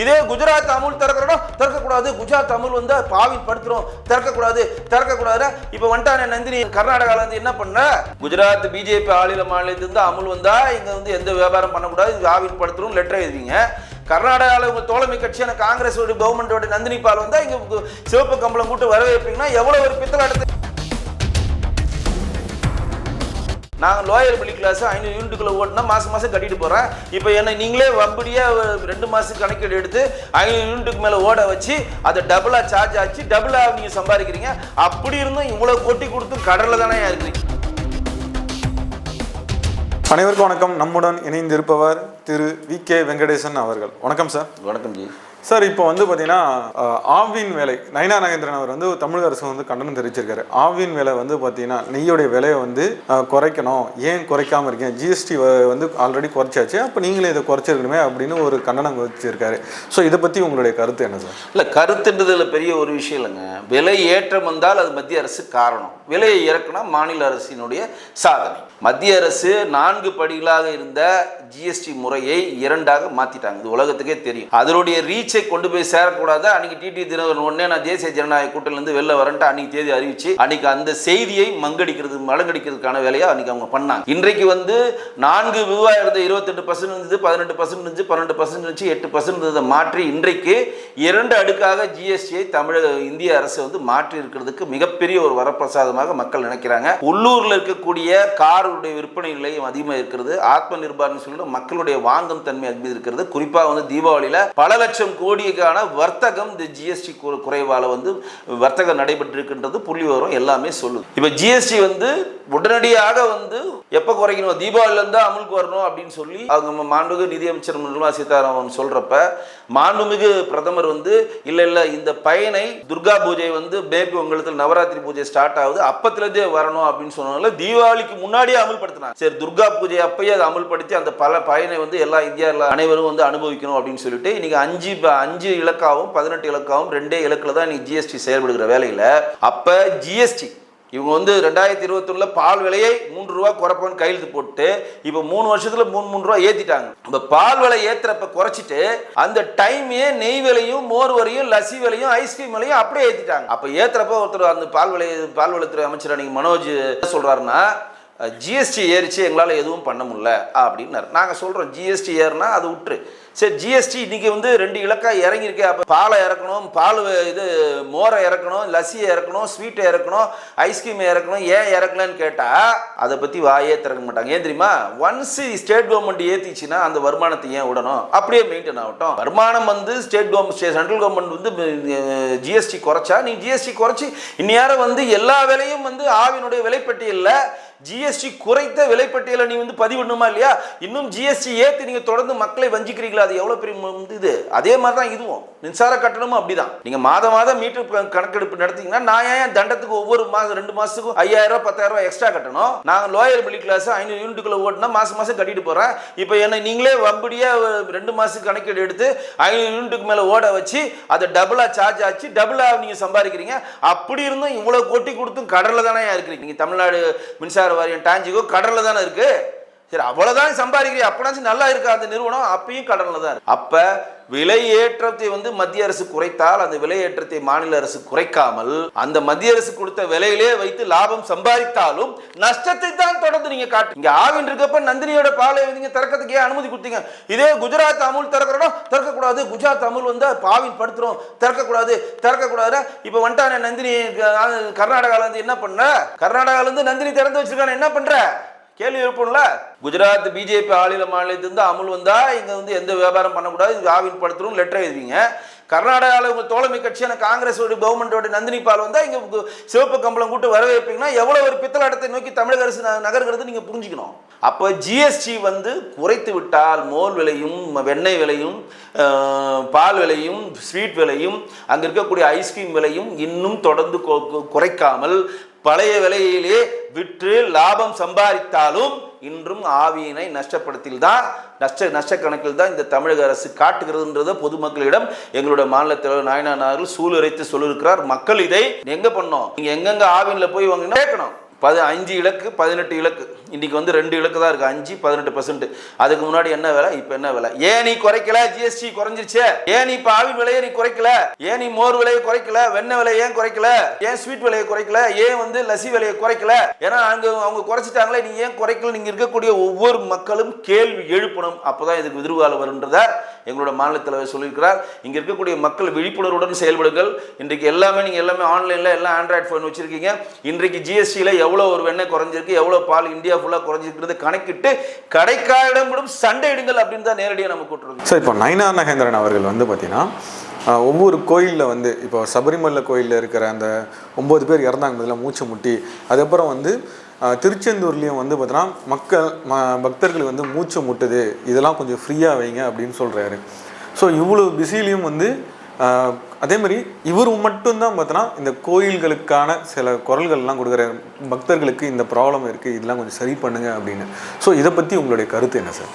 இதே குஜராத் அமுல் திறக்கிறோம். திறக்கக்கூடாது. குஜராத் அமுல் வந்து பாவில் படுத்துரும். திறக்கக்கூடாது. திறக்கக்கூடாது இப்போ வந்துட்டானே நந்தினி. கர்நாடகாவில் வந்து என்ன பண்ண? குஜராத் பிஜேபி ஆளுநர் மாநிலத்திலிருந்து அமுல் வந்தா இங்க வந்து எந்த வியாபாரம் பண்ணக்கூடாது இது ஆவில் படுத்துரும் லெட்டர் எழுதிங்க கர்நாடகாவில் உங்கள் தோழமை கட்சியான காங்கிரஸோட கவர்மெண்டோட நந்தினி பால் வந்தால் இங்கே சிவப்பு கம்பளம் கூட்டு வரவேற்பீங்கன்னா எவ்வளோ ஒரு பித்தலாட்டத்தை நாங்கள் லோயர் மிடில் கிளாஸ் ஐநூறு யூனிட்டுக்குள்ள ஓட்டினா மாதம் மாதம் கட்டிட்டு போகிறேன் இப்போ என்ன நீங்களே வம்படியாக ரெண்டு மாதம் கணக்கீடு எடுத்து ஐநூறு யூனிட்டுக்கு மேலே ஓட வச்சு அதை டபுளாக சார்ஜ் ஆச்சு டபுளாக நீங்கள் சம்பாதிக்கிறீங்க. அப்படி இருந்தும் இவ்வளோ கொட்டி கொடுத்து கடலில் தானே இருக்கிறீங்க அனைவருக்கும் வணக்கம். நம்முடன் இணைந்திருப்பவர் திரு வி கே வெங்கடேசன் அவர்கள். வணக்கம் சார். வணக்கம் ஜி. சார் இப்போ வந்து பார்த்தீங்கன்னா ஆவின் வேலை நயனா நாகேந்திரன் அவர் வந்து தமிழக அரசு வந்து கண்டனம் தெரிவிச்சிருக்காரு. ஆவின் விலை வந்து பார்த்தீங்கன்னா நெய்யோடைய விலையை வந்து குறைக்கணும். ஏன் குறைக்காமல் இருக்கீங்க? ஜிஎஸ்டி வந்து ஆல்ரெடி குறைச்சாச்சு. அப்போ நீங்களே இதை குறைச்சிருக்கணுமே அப்படின்னு ஒரு கண்டனம் வச்சிருக்காரு. ஸோ இதை பற்றி உங்களுடைய கருத்து என்ன சார்? இல்லை கருத்துன்றதுல பெரிய ஒரு விஷயம் இல்லைங்க. விலை ஏற்றம் வந்தால் அது மத்திய அரசு காரணம். விலையை இறக்குனா மாநில அரசினுடைய சாதனை. மத்திய அரசு நான்கு படிகளாக இருந்த ஜிஎஸ்டி முறையை இரண்டாக மாற்றிட்டாங்க இது உலகத்துக்கே தெரியும். அதனுடைய ரீச் ரீச்சை கொண்டு போய் சேரக்கூடாது. அன்னைக்கு டிடி தினகரன் உடனே நான் தேசிய ஜனநாயக கூட்டணிலேருந்து வெளில வரேன்ட்டு அன்னைக்கு தேதி அறிவிச்சு அன்னைக்கு அந்த செய்தியை மங்கடிக்கிறது மலங்கடிக்கிறதுக்கான வேலையை அன்னைக்கு அவங்க பண்ணாங்க. இன்றைக்கு வந்து நான்கு விவா இருந்த இருபத்தெட்டு பர்சன்ட் இருந்தது பதினெட்டு பர்சன்ட் இருந்துச்சு பன்னெண்டு பர்சன்ட் இருந்துச்சு எட்டு பர்சன்ட் இருந்ததை மாற்றி இன்றைக்கு இரண்டு அடுக்காக ஜிஎஸ்டியை தமிழக இந்திய அரசு வந்து மாற்றி இருக்கிறதுக்கு மிகப்பெரிய ஒரு வரப்பிரசாதமாக மக்கள் நினைக்கிறாங்க. உள்ளூர்ல இருக்கக்கூடிய காருடைய விற்பனை நிலையம் அதிகமாக இருக்கிறது. ஆத்ம நிர்பார்னு சொல்லிட்டு மக்களுடைய வாங்கும் தன்மை அதிகம் இருக்கிறது. குறிப்பாக வந்து தீபாவளியில பல லட்சம் கோடிக்கான வர்த்தகம் இந்த ஜிஎஸ்டி குறைவால் வந்து வர்த்தகம் நடைபெற்றிருக்கின்றது புள்ளி விவரம் எல்லாமே சொல்லுது. இப்போ ஜிஎஸ்டி வந்து உடனடியாக வந்து எப்போ குறைக்கணும் தீபாவளியிலேருந்து அமலுக்கு வரணும் அப்படின்னு சொல்லி அவங்க மாண்புமிகு நிதியமைச்சர் நிர்மலா சீதாராமன் சொல்கிறப்ப மாண்புமிகு பிரதமர் வந்து இல்லை இல்லை இந்த பயனை துர்கா பூஜை வந்து பேபி உங்களுக்கு நவராத்திரி பூஜை ஸ்டார்ட் ஆகுது அப்பத்துலேருந்தே வரணும் அப்படின்னு சொன்னால தீபாவளிக்கு முன்னாடியே அமல்படுத்தினாங்க. சரி துர்கா பூஜை அப்பயே அதை அமல்படுத்தி அந்த பல பயனை வந்து எல்லா இந்தியாவில் அனைவரும் வந்து அனுபவிக்கணும் அப்படின்னு சொல்லிட்டு இன்னைக்கு அஞ்சு ப- அஞ்சு இலக்காவும் பதினெட்டு இலக்காவும் ரெண்டே இலக்கில் தான் இன்னைக்கு ஜிஎஸ்டி செயல்படுகிற வேலையில். அப்போ ஜிஎஸ்டி இவங்க வந்து ரெண்டாயிரத்தி இருபத்தொன்னில் பால் விலையை மூன்று ரூபா குறைப்போன்னு கையெழுத்து போட்டு இப்போ மூணு வருஷத்தில் மூணு மூணு ரூபா ஏற்றிட்டாங்க இந்த பால் விலை ஏற்றுறப்ப குறைச்சிட்டு அந்த டைமே நெய் விலையும் மோர் வரையும் லசி விலையும் ஐஸ்கிரீம் விலையும் அப்படியே ஏற்றிட்டாங்க அப்போ ஏத்துறப்ப ஒருத்தர் அந்த பால் விலை பால் விலைத்துறை அமைச்சர் அன்னைக்கு மனோஜ் சொல்கிறாருன்னா ஜிஎஸ்டி ஏறிச்சு எங்களால் எதுவும் பண்ண முடியல அப்படின்னாரு. நாங்கள் சொல்கிறோம் ஜிஎஸ்டி ஏறினா அது விட்டுரு சரி ஜிஎஸ்டி இன்றைக்கி வந்து ரெண்டு இலக்கா இறங்கியிருக்கே. அப்போ பாலை இறக்கணும் பால் இது மோரை இறக்கணும் லஸ்ஸியை இறக்கணும் ஸ்வீட்டை இறக்கணும் ஐஸ்கிரீமை இறக்கணும் ஏன் இறக்கலன்னு கேட்டால் அதை பற்றி வாயே திறக்க மாட்டாங்க. ஏன் தெரியுமா? ஒன்ஸ் ஸ்டேட் கவர்மெண்ட் ஏற்றிச்சுன்னா அந்த வருமானத்தை ஏன் விடணும் அப்படியே மெயின்டைன் ஆகட்டும். வருமானம் வந்து ஸ்டேட் கவர்மெண்ட் சென்ட்ரல் கவர்மெண்ட் வந்து ஜிஎஸ்டி குறைச்சா நீ ஜிஎஸ்டி குறைச்சி இந்நேரம் வந்து எல்லா விலையும் வந்து ஆவினுடைய விலைப்பட்டியலில் ஜிஎஸ்டி குறைத்த விலைப்பட்டியலை நீ வந்து பதிவிடணுமா இல்லையா? இன்னும் ஜிஎஸ்டி ஏற்றி நீங்கள் தொடர்ந்து மக்களை வஞ்சிக்கிறீங்களா? அது எவ்வளோ பெரிய வந்து இது? அதே மாதிரி தான் இதுவும். மின்சார கட்டணமும் அப்படிதான். நீங்கள் மாதம் மாதம் மீட்டர் கணக்கெடுப்பு நடத்தீங்கன்னா நான் ஏன் தண்டத்துக்கு ஒவ்வொரு மாதம் ரெண்டு மாதத்துக்கும் ஐயாயிரம் பத்தாயிரம் ரூபாய் எக்ஸ்ட்ரா கட்டணும்? நாங்கள் லோயர் மிடில் கிளாஸ் ஐநூறு யூனிட்டுக்குள்ளே ஓட்டினா மாதம் மாதம் கட்டிட்டு போகிறேன் இப்போ என்னை நீங்களே வம்படியாக ரெண்டு மாதத்துக்கு கணக்கெடு எடுத்து ஐநூறு யூனிட்டுக்கு மேலே ஓட வச்சு அதை டபுளாக சார்ஜ் ஆச்சு டபுளாக நீங்கள் சம்பாதிக்கிறீங்க. அப்படி இருந்தும் இவ்வளோ கொட்டி கொடுத்தும் கடலில் தானே இருக்கிறீங்க? நீங்கள் தமிழ்நாடு மின்சார வாரியம் டாஞ்சிக்கோ கடலில் தானே இருக்கு? சரி அவ்வளவுதான் சம்பாதிக்கிறீ அப்படின்னாச்சும் நல்லா இருக்கா அந்த நிறுவனம் அப்பயும் கடனில் தான் இருக்கு. அப்ப விலை ஏற்றத்தை வந்து மத்திய அரசு குறைத்தால் அந்த விலை ஏற்றத்தை மாநில அரசு குறைக்காமல் அந்த மத்திய அரசு கொடுத்த விலையிலே வைத்து லாபம் சம்பாதித்தாலும் நஷ்டத்தை தான் தொடர்ந்து நீங்க காட்டு. இங்க ஆவின் இருக்கப்ப நந்தினியோட பாலை நீங்க திறக்கிறதுக்கே அனுமதி கொடுத்தீங்க? இதே குஜராத் அமுல் திறக்கிறோம் திறக்கக்கூடாது. குஜராத் அமுல் வந்து பாவின் படுத்துரும். திறக்கக்கூடாது திறக்கக்கூடாது இப்ப வந்துட்டான நந்தினி கர்நாடகால இருந்து என்ன பண்ண கர்நாடகால இருந்து நந்தினி திறந்து வச்சிருக்கான என்ன பண்ற? கேள்வி எழுப்பணும்ல குஜராத் பிஜேபி ஆளுநர் மாநிலத்திலிருந்து அமுல் வந்தா இங்க வந்து எந்த வியாபாரம் பண்ணக்கூடாது இது ஆவின் படுத்துரும் லெட்டர் எழுதுவீங்க. கர்நாடகாவில் உங்கள் தோழமை கட்சியான காங்கிரஸ் கவர்மெண்டோட நந்தினி பால் வந்தால் இங்கே சிவப்பு கம்பளம் கூட்டு வரவேற்பீங்கன்னா எவ்வளோ ஒரு பித்தலாட்டத்தை நோக்கி தமிழக அரசு நகர்கிறது நீங்கள் புரிஞ்சுக்கணும். அப்போ ஜிஎஸ்டி வந்து குறைத்து விட்டால் மோல் விலையும் வெண்ணெய் விலையும் பால் விலையும் ஸ்வீட் விலையும் அங்கே இருக்கக்கூடிய ஐஸ்கிரீம் விலையும் இன்னும் தொடர்ந்து கொ- குறைக்காமல் பழைய விலையிலே விற்று லாபம் சம்பாதித்தாலும் இன்றும் ஆவியினை நஷ்டப்படுத்தில் தான். நஷ்ட நஷ்ட கணக்கில் தான் இந்த தமிழக அரசு காட்டுகிறதுன்றத பொதுமக்களிடம் எங்களுடைய மாநில தலைவர் நாயனார் அவர்கள் சூளுரைத்து சொல்லியிருக்கிறார். மக்கள் இதை எங்க பண்ணோம்? நீங்க எங்கெங்க ஆவின்ல போய் வாங்கினா கேட்கணும். பது அஞ்சு இலக்கு பதினெட்டு இலக்கு. இன்றைக்கி வந்து ரெண்டு இலக்கு தான் இருக்குது அஞ்சு பதினெட்டு பர்சன்ட் அதுக்கு முன்னாடி என்ன விலை? இப்போ என்ன விலை? ஏன் நீ குறைக்கல? ஜிஎஸ்டி குறைஞ்சிருச்சே. ஏன் நீ இப்போ ஆவின் விலையை நீ குறைக்கல? ஏன் நீ மோர் விலையை குறைக்கல? வெண்ணெய் விலையை ஏன் குறைக்கல? ஏன் ஸ்வீட் விலையை குறைக்கல? ஏன் வந்து லசி விலையை குறைக்கல? ஏன்னா அங்கே அவங்க குறைச்சிட்டாங்களே நீ ஏன் குறைக்கல நீங்கள் இருக்கக்கூடிய ஒவ்வொரு மக்களும் கேள்வி எழுப்பணும். அப்போ தான் இதுக்கு எதிர்காலம் வருன்றத எங்களோட மாநில தலைவர் சொல்லியிருக்கிறார். இங்கே இருக்கக்கூடிய மக்கள் விழிப்புணர்வுடன் செயல்படுங்கள். இன்றைக்கு எல்லாமே நீங்கள் எல்லாமே ஆன்லைனில் எல்லாம் ஆண்ட்ராய்ட் ஃபோன் வச்சுருக்கீங்க. இன்றைக்கு ஜிஎஸ்டியில் எவ்வளோ எவ்வளோ ஒரு வெண்ணெய் குறைஞ்சிருக்கு எவ்வளோ பால் இந்தியா ஃபுல்லாக குறைஞ்சிருக்கிறது கணக்கிட்டு கடைக்காரிடமிடும் சண்டையிடுங்கள் அப்படின்னு தான் நேரடியாக நம்ம கூட்டுருங்க சார் இப்போ நயனா நகேந்திரன் அவர்கள் வந்து பார்த்தீங்கன்னா ஒவ்வொரு கோயிலில் வந்து இப்போ சபரிமலை கோயிலில் இருக்கிற அந்த ஒம்பது பேர் இறந்தாங்க பதிலாக மூச்சு முட்டி அதுக்கப்புறம் வந்து திருச்செந்தூர்லேயும் வந்து பார்த்தீங்கன்னா மக்கள் ம பக்தர்கள் வந்து மூச்சு முட்டுது இதெல்லாம் கொஞ்சம் ஃப்ரீயாக வைங்க அப்படின்னு சொல்கிறாரு ஸோ இவ்வளோ பிஸிலையும் வந்து அதே மாதிரி இவர் மட்டும்தான் பார்த்தோன்னா இந்த கோயில்களுக்கான சில குரல்கள்லாம் கொடுக்குறாரு. பக்தர்களுக்கு இந்த ப்ராப்ளம் இருக்குது இதெல்லாம் கொஞ்சம் சரி பண்ணுங்க அப்படின்னு. ஸோ இதை பற்றி உங்களுடைய கருத்து என்ன சார்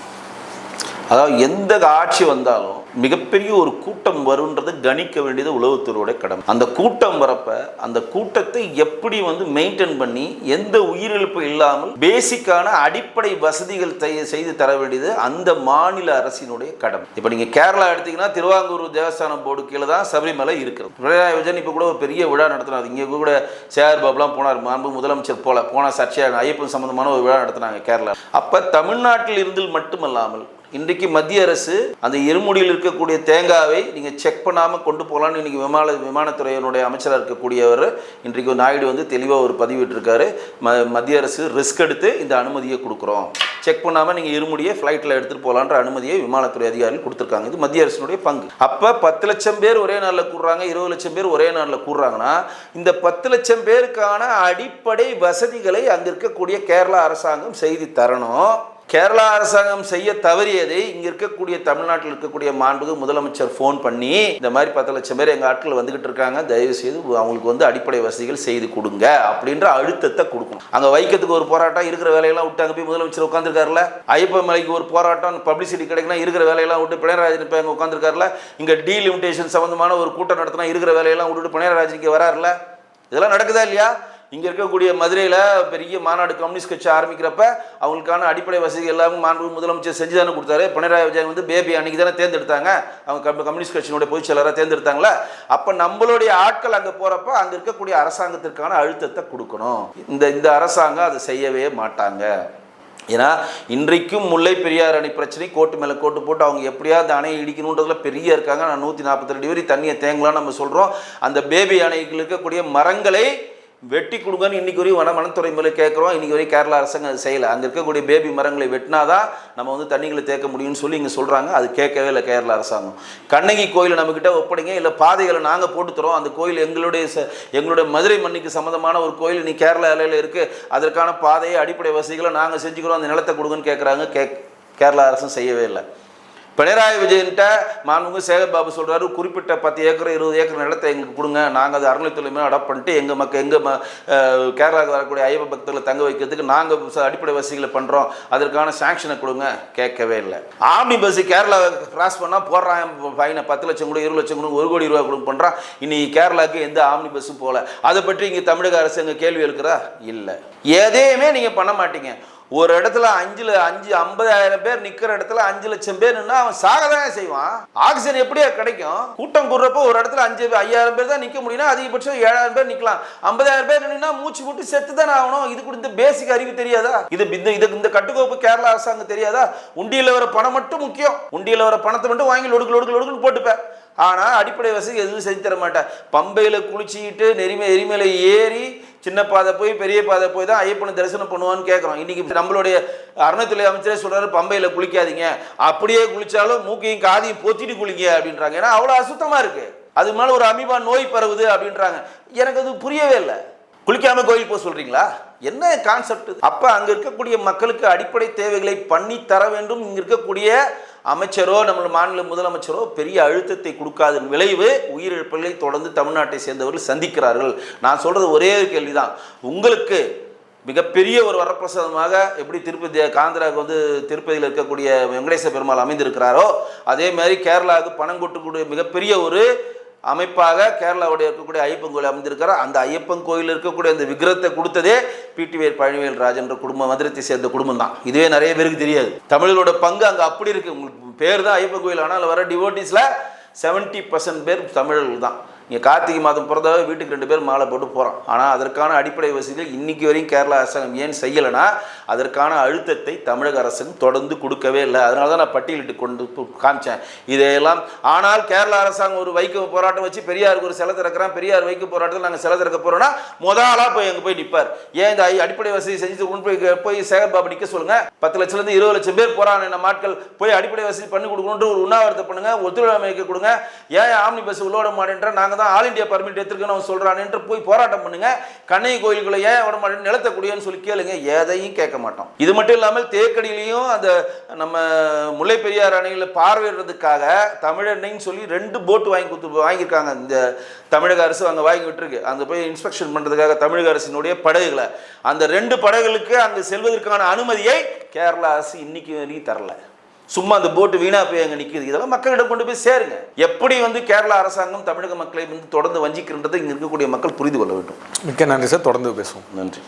அதாவது எந்த ஆட்சி வந்தாலும் மிகப்பெரிய ஒரு கூட்டம் வருன்றதை கணிக்க வேண்டியது உளவுத்துறையோட கடமை. அந்த கூட்டம் வரப்ப அந்த கூட்டத்தை எப்படி வந்து மெயின்டைன் பண்ணி எந்த உயிரிழப்பு இல்லாமல் பேசிக்கான அடிப்படை வசதிகள் செய்து தர வேண்டியது அந்த மாநில அரசினுடைய கடமை. இப்போ நீங்கள் கேரளா எடுத்தீங்கன்னா திருவாங்கூர் தேவஸ்தானம் போர்டு கீழே தான் சபரிமலை இருக்கிறது. பினராயி விஜயன் இப்போ கூட ஒரு பெரிய விழா நடத்தினார். இங்கே கூட சேர் பாபுலாம் போனார். மாண்பு முதலமைச்சர் போல. போன சர்ச்சையாக ஐயப்பன் சம்பந்தமான ஒரு விழா நடத்தினாங்க கேரளா. அப்போ தமிழ்நாட்டில் இருந்து மட்டுமல்லாமல் இன்றைக்கு மத்திய அரசு அந்த இருமுடியில் இருக்கக்கூடிய தேங்காவை நீங்கள் செக் பண்ணாமல் கொண்டு போகலான்னு இன்றைக்கி விமான விமானத்துறையினுடைய அமைச்சராக இருக்கக்கூடியவர் இன்றைக்கு நாயுடு வந்து தெளிவாக ஒரு பதிவிட்டிருக்காரு. ம மத்திய அரசு ரிஸ்க் எடுத்து இந்த அனுமதியை கொடுக்குறோம். செக் பண்ணாமல் நீங்கள் இருமுடியை ஃப்ளைட்டில் எடுத்துகிட்டு போகலான்ற அனுமதியை விமானத்துறை அதிகாரிகள் கொடுத்துருக்காங்க. இது மத்திய அரசினுடைய பங்கு. அப்போ பத்து லட்சம் பேர் ஒரே நாளில் கூடுறாங்க இருபது லட்சம் பேர் ஒரே நாளில் கூடுறாங்கன்னா இந்த பத்து லட்சம் பேருக்கான அடிப்படை வசதிகளை அங்கே இருக்கக்கூடிய கேரளா அரசாங்கம் செய்து தரணும். கேரளா அரசாங்கம் செய்ய தவறியதை இங்கே இருக்கக்கூடிய தமிழ்நாட்டில் இருக்கக்கூடிய மாண்புக்கு முதலமைச்சர் ஃபோன் பண்ணி இந்த மாதிரி பத்து லட்சம் பேர் எங்கள் ஆட்கள் வந்துகிட்டு இருக்காங்க தயவு செய்து அவங்களுக்கு வந்து அடிப்படை வசதிகள் செய்து கொடுங்க அப்படின்ற அழுத்தத்தை கொடுக்கணும். அங்கே வைக்கத்துக்கு ஒரு போராட்டம் இருக்கிற வேலையெல்லாம் விட்டு அங்கே போய் முதலமைச்சர் உட்காந்துருக்காருல ஐயப்ப மலைக்கு ஒரு போராட்டம் பப்ளிசிட்டி கிடைக்குன்னா இருக்கிற வேலையெல்லாம் விட்டு பினராஜன் இப்போ அங்கே உட்காந்துருக்காருல டீ டீலிமிட்டேஷன் சம்மந்தமான ஒரு கூட்டம் நடத்தினா இருக்கிற வேலையெல்லாம் விட்டுட்டு பிணையராஜனுக்கு வராருல? இதெல்லாம் நடக்குதா இல்லையா? இங்கே இருக்கக்கூடிய மதுரையில் பெரிய மாநாடு கம்யூனிஸ்ட் கட்சி ஆரம்பிக்கிறப்ப அவங்களுக்கான அடிப்படை வசதி எல்லாமே மாண்பு முதலமைச்சர் செஞ்சு தானே கொடுத்தாரு. பினராயி விஜயன் வந்து பேபி அன்னைக்கு தானே தேர்ந்தெடுத்தாங்க. அவங்க கம்யூனிஸ்ட் கட்சியினுடைய பொதுச் செயலராக தேர்ந்தெடுத்தாங்களா? அப்போ நம்மளுடைய ஆட்கள் அங்கே போகிறப்ப அங்கே இருக்கக்கூடிய அரசாங்கத்திற்கான அழுத்தத்தை கொடுக்கணும். இந்த இந்த அரசாங்கம் அதை செய்யவே மாட்டாங்க. ஏன்னா இன்றைக்கும் முல்லை பெரியார் அணை பிரச்சனை கோட்டு மேலே கோட்டு போட்டு அவங்க எப்படியாவது அணையை இடிக்கணுன்றதுல பெரிய இருக்காங்க. நான் நூற்றி நாற்பத்தி ரெண்டு வரி தண்ணியை தேங்கலாம்னு நம்ம சொல்கிறோம் அந்த பேபி அணைகளுக்கு இருக்கக்கூடிய மரங்களை வெட்டி கொடுங்கன்னு இன்றைக்கி வரையும் வன வனத்துறை மேலே கேட்குறோம். இன்றைக்கி வரையும் கேரளா அரசாங்கம் அது செய்யலை. அங்கே இருக்கக்கூடிய பேபி மரங்களை வெட்டினாதான் நம்ம வந்து தண்ணிகளை தேக்க முடியும்னு சொல்லி இங்கே சொல்கிறாங்க அது கேட்கவே இல்லை கேரளா அரசாங்கம். கண்ணகி கோயிலை நம்மக்கிட்ட ஒப்படைங்க. இல்லை பாதைகளை நாங்கள் போட்டு தரோம். அந்த கோயில் எங்களுடைய ச- எங்களுடைய மதுரை மண்ணுக்கு சம்மந்தமான ஒரு கோயில் நீ கேரளா இலையில் இருக்குது அதற்கான பாதையை அடிப்படை வசதிகளை நாங்கள் செஞ்சுக்கிறோம். அந்த நிலத்தை கொடுங்கன்னு கேட்குறாங்க கே கேரளா அரசும் செய்யவே இல்லை. பினராயி விஜயன்ட்ட மாண்புமிகு சேகர் பாபு சொல்கிறாரு குறிப்பிட்ட பத்து ஏக்கர் இருபது ஏக்கர் நிலத்தை எங்களுக்கு கொடுங்க. நாங்கள் அது அறநிலைத்துறை மேலே அடாப்ட் பண்ணிட்டு எங்கள் மக்கள் எங்கள் ம கேரளாவுக்கு வரக்கூடிய ஐயப்ப பக்தர்களை தங்க வைக்கிறதுக்கு நாங்கள் அடிப்படை வசதிகளை பண்ணுறோம் அதற்கான சாங்ஷனை கொடுங்க. கேட்கவே இல்லை. ஆம்னி பஸ் கேரளா கிராஸ் பண்ணால் போடுறான் ஃபைனை பத்து லட்சம் கூட இருபது லட்சம் கூட ஒரு கோடி ரூபா கொடுங்க பண்ணுறான் இன்னைக்கு கேரளாவுக்கு எந்த ஆம்னி பஸ்ஸும் போகல அதை பற்றி இங்கே தமிழக அரசு எங்கள் கேள்வி இருக்கிறா இல்லை. எதையுமே நீங்கள் பண்ண மாட்டீங்க. ஒரு இடத்துல அஞ்சுல அஞ்சு ஐம்பதாயிரம் பேர் நிக்கிற இடத்துல அஞ்சு லட்சம் பேர் நின்று அவன் சாகதான் செய்வான்? ஆக்சிஜன் எப்படியா கிடைக்கும்? கூட்டம் கூடுறப்போ ஒரு இடத்துல அஞ்சு ஐயாயிரம் பேர் தான் நிக்க முடியும்னா அதிகபட்சம் ஏழாயிரம் பேர் நிக்கலாம். ஐம்பதாயிரம் பேர் நின்னா மூச்சு போட்டு செத்து தானே ஆகணும். இது கூட இந்த பேசிக் அறிவு தெரியாதா? இது இந்த இதுக்கு இந்த கட்டுக்கோப்பு கேரளா அரசாங்கம் தெரியாதா? உண்டியில் வர பணம் மட்டும் முக்கியம். உண்டியில் வர பணத்தை மட்டும் வாங்கி லொடுக்கு லொடுக்கு லொடுக்குன்னு போட்டுப்பேன். ஆனால் அடிப்படை வசதி எதுவும் செஞ்சு தர மாட்டேன் பம்பையில் குளிச்சிக்கிட்டு நெறிமை எரிமையில் ஏறி சின்ன பாதை போய் பெரிய பாதை போய் தான் ஐயப்பனை தரிசனம் பண்ணுவான்னு கேட்குறோம் இன்னைக்கு நம்மளுடைய அறநிலைத்துறை அமைச்சரே சொல்கிறாரு பம்பையில் குளிக்காதீங்க. அப்படியே குளித்தாலும் மூக்கையும் காதையும் பொத்திட்டு குளிங்க அப்படின்றாங்க. ஏன்னா அவ்வளோ அசுத்தமாக இருக்குது அது மேலே ஒரு அமீபா நோய் பரவுது அப்படின்றாங்க. எனக்கு அது புரியவே இல்லை. குளிக்காம கோயில் போக சொல்றீங்களா? என்ன கான்செப்ட் அப்ப அங்க இருக்கக்கூடிய மக்களுக்கு அடிப்படை தேவைகளை பண்ணி தர வேண்டும். இங்க இருக்கக்கூடிய அமைச்சரோ நம்ம மாநில முதலமைச்சரோ பெரிய அழுத்தத்தை கொடுக்காத விளைவு உயிரிழப்புகளை தொடர்ந்து தமிழ்நாட்டை சேர்ந்தவர்கள் சந்திக்கிறார்கள். நான் சொல்றது ஒரே ஒரு கேள்விதான். உங்களுக்கு மிகப்பெரிய ஒரு வரப்பிரசாதமாக எப்படி திருப்பதி காந்திராவுக்கு வந்து திருப்பதியில் இருக்கக்கூடிய வெங்கடேச பெருமாள் அமைந்திருக்கிறாரோ அதே மாதிரி கேரளாவுக்கு பணம் கொட்டக்கூடிய மிகப்பெரிய ஒரு அமைப்பாக கேரளாவுடைய இருக்கக்கூடிய ஐயப்பன் கோயில் அமைந்திருக்கிறார் அந்த ஐயப்பன் கோயில் இருக்கக்கூடிய அந்த விக்கிரத்தை கொடுத்ததே பிடிவேர் பழனிவேல் ராஜன்ற குடும்பம் மதுரத்தை சேர்ந்த குடும்பம் தான் இதுவே நிறைய பேருக்கு தெரியாது. தமிழர்களோட பங்கு அங்கே அப்படி இருக்கு. உங்களுக்கு பேர் தான் ஐயப்பன் கோயில். ஆனால் வர டிவோட்டிஸில் செவன்ட்டி பர்சன்ட் பேர் தமிழர்கள் தான் இங்கே கார்த்திகை மாதம் பிறந்தவ வீட்டுக்கு ரெண்டு பேர் மாலை போட்டு போகிறான் ஆனால் அதற்கான அடிப்படை வசதிகள் இன்றைக்கி வரையும் கேரளா அரசாங்கம் ஏன் செய்யலைன்னா அதற்கான அழுத்தத்தை தமிழக அரசாங்கம் தொடர்ந்து கொடுக்கவே இல்லை. அதனால தான் நான் பட்டியலிட்டு கொண்டு காமிச்சேன். இதையெல்லாம் ஆனால் கேரளா அரசாங்கம் ஒரு வைக்க போராட்டம் வச்சு பெரியாருக்கு ஒரு சிலை திறக்கிறான் பெரியார் வைக்க போராட்டத்தில் நாங்கள் சிலை திறக்க போகிறோன்னா முத ஆளாக போய் அங்கே போய் நிற்பார் ஏன் இந்த அடிப்படை வசதி செஞ்சு கொண்டு போய் போய் சேகர்பாபு நிற்க சொல்லுங்கள் பத்து லட்சத்துலேருந்து இருபது லட்சம் பேர் போகிறான் நம்ம ஆட்கள் போய் அடிப்படை வசதி பண்ணி கொடுக்கணுன்ற ஒரு உண்ணாவிரத்தை பண்ணுங்கள் ஒத்துழைப்பு கொடுங்க. ஏன் ஆம்னி பஸ் உள்ளோட மாட்டேன்ற நாங்கள் தான் ஆல் இந்தியா பர்மிட் எடுத்துருக்கணும் அவன் சொல்கிறான்ன்ற போய் போராட்டம் பண்ணுங்க. கண்ணகி கோயில்களை ஏன் உடம்பு மாட்டேன் நிலத்தை சொல்லி கேளுங்க. எதையும் கேட்க மாட்டோம் இது மட்டும் இல்லாமல் தேக்கடியிலையும் அந்த நம்ம முல்லை பெரியார் அணையில் பார்வையிடுறதுக்காக தமிழனைன்னு சொல்லி ரெண்டு போட்டு வாங்கி கொடுத்து வாங்கியிருக்காங்க. இந்த தமிழக அரசு அங்கே வாங்கி விட்டுருக்கு. அங்கே போய் இன்ஸ்பெக்ஷன் பண்ணுறதுக்காக தமிழக அரசினுடைய படகுகளை. அந்த ரெண்டு படகுகளுக்கு அங்கே செல்வதற்கான அனுமதியை கேரளா அரசு இன்னைக்கு வரைக்கும் தரல. சும்மா அந்த போட்டு வீணா போய் அங்கே நிற்குது இதெல்லாம் மக்களிடம் கொண்டு போய் சேருங்க. எப்படி வந்து கேரளா அரசாங்கம் தமிழக மக்களை வந்து தொடர்ந்து வஞ்சிக்கின்றதை இங்கே இருக்கக்கூடிய மக்கள் புரிந்து கொள்ள வேண்டும். மிக்க நன்றி சார். தொடர்ந்து பேசுவோம். நன்றி.